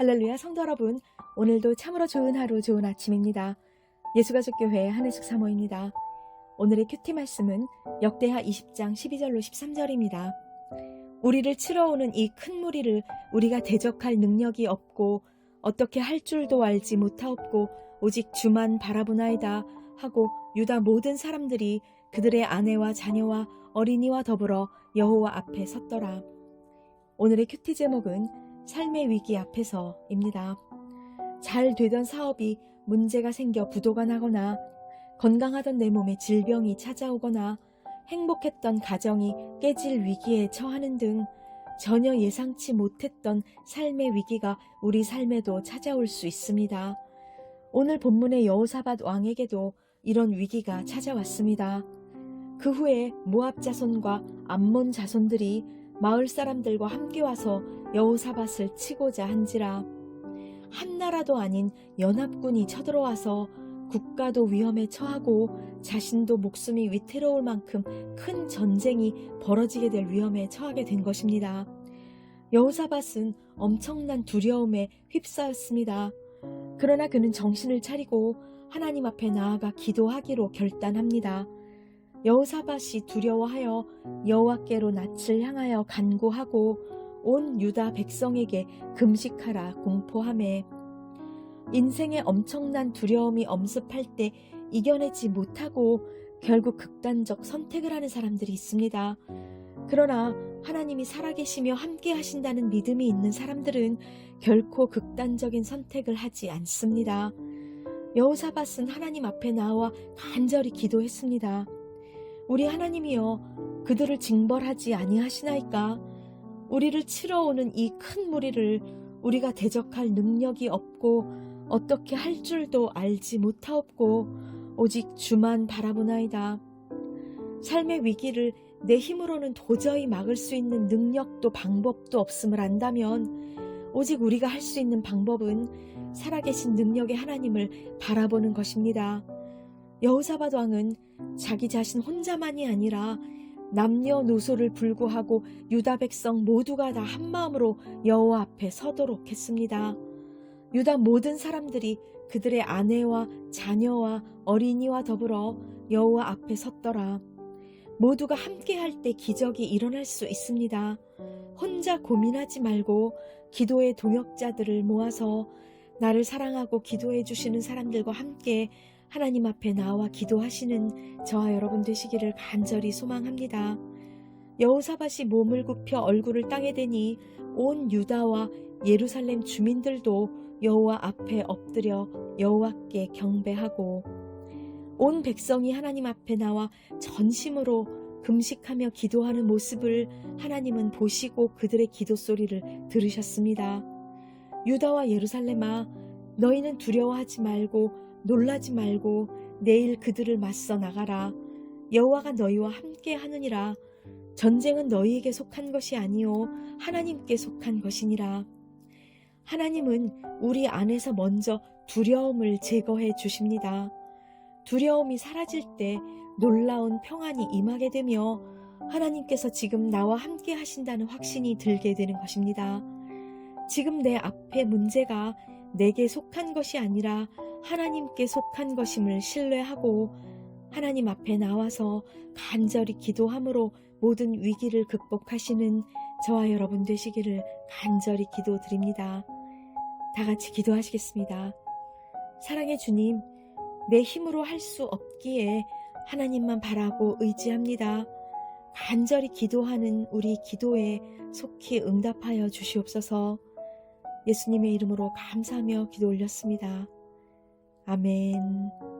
할렐루야 성도 여러분, 오늘도 참으로 좋은 하루 좋은 아침입니다. 예수가족교회 한혜숙 사모입니다. 오늘의 큐티 말씀은 역대하 20장 12절로 13절입니다. 우리를 치러 오는 이 큰 무리를 우리가 대적할 능력이 없고 어떻게 할 줄도 알지 못하옵고 오직 주만 바라보나이다 하고 유다 모든 사람들이 그들의 아내와 자녀와 어린이와 더불어 여호와 앞에 섰더라. 오늘의 큐티 제목은 삶의 위기 앞에서입니다. 잘 되던 사업이 문제가 생겨 부도가 나거나 건강하던 내 몸에 질병이 찾아오거나 행복했던 가정이 깨질 위기에 처하는 등 전혀 예상치 못했던 삶의 위기가 우리 삶에도 찾아올 수 있습니다. 오늘 본문의 여호사밧 왕에게도 이런 위기가 찾아왔습니다. 그 후에 모압 자손과 암몬 자손들이 마을 사람들과 함께 와서 여호사밧을 치고자 한지라 한 나라도 아닌 연합군이 쳐들어와서 국가도 위험에 처하고 자신도 목숨이 위태로울 만큼 큰 전쟁이 벌어지게 될 위험에 처하게 된 것입니다. 여호사밧은 엄청난 두려움에 휩싸였습니다. 그러나 그는 정신을 차리고 하나님 앞에 나아가 기도하기로 결단합니다. 여호사밧이 두려워하여 여호와께로 낯을 향하여 간구하고 온 유다 백성에게 금식하라 공포함에 인생의 엄청난 두려움이 엄습할 때 이겨내지 못하고 결국 극단적 선택을 하는 사람들이 있습니다. 그러나 하나님이 살아계시며 함께 하신다는 믿음이 있는 사람들은 결코 극단적인 선택을 하지 않습니다. 여호사밧은 하나님 앞에 나와 간절히 기도했습니다. 우리 하나님이여 그들을 징벌하지 아니하시나이까 우리를 치러 오는 이 큰 무리를 우리가 대적할 능력이 없고 어떻게 할 줄도 알지 못하옵고 오직 주만 바라보나이다. 삶의 위기를 내 힘으로는 도저히 막을 수 있는 능력도 방법도 없음을 안다면 오직 우리가 할 수 있는 방법은 살아계신 능력의 하나님을 바라보는 것입니다. 여호사밧 왕은 자기 자신 혼자만이 아니라 남녀노소를 불구하고 유다 백성 모두가 다 한마음으로 여호와 앞에 서도록 했습니다. 유다 모든 사람들이 그들의 아내와 자녀와 어린이와 더불어 여호와 앞에 섰더라. 모두가 함께 할 때 기적이 일어날 수 있습니다. 혼자 고민하지 말고 기도의 동역자들을 모아서 나를 사랑하고 기도해 주시는 사람들과 함께 하나님 앞에 나와 기도하시는 저와 여러분 되시기를 간절히 소망합니다. 여호사밧이 몸을 굽혀 얼굴을 땅에 대니 온 유다와 예루살렘 주민들도 여호와 앞에 엎드려 여호와께 경배하고 온 백성이 하나님 앞에 나와 전심으로 금식하며 기도하는 모습을 하나님은 보시고 그들의 기도 소리를 들으셨습니다. 유다와 예루살렘아 너희는 두려워하지 말고 놀라지 말고 내일 그들을 맞서 나가라 여호와가 너희와 함께 하느니라 전쟁은 너희에게 속한 것이 아니요 하나님께 속한 것이니라 하나님은 우리 안에서 먼저 두려움을 제거해 주십니다. 두려움이 사라질 때 놀라운 평안이 임하게 되며 하나님께서 지금 나와 함께 하신다는 확신이 들게 되는 것입니다. 지금 내 앞에 문제가 내게 속한 것이 아니라 하나님께 속한 것임을 신뢰하고 하나님 앞에 나와서 간절히 기도함으로 모든 위기를 극복하시는 저와 여러분 되시기를 간절히 기도드립니다. 다 같이 기도하시겠습니다. 사랑의 주님, 내 힘으로 할 수 없기에 하나님만 바라고 의지합니다. 간절히 기도하는 우리 기도에 속히 응답하여 주시옵소서 예수님의 이름으로 감사하며 기도 올렸습니다. 아멘.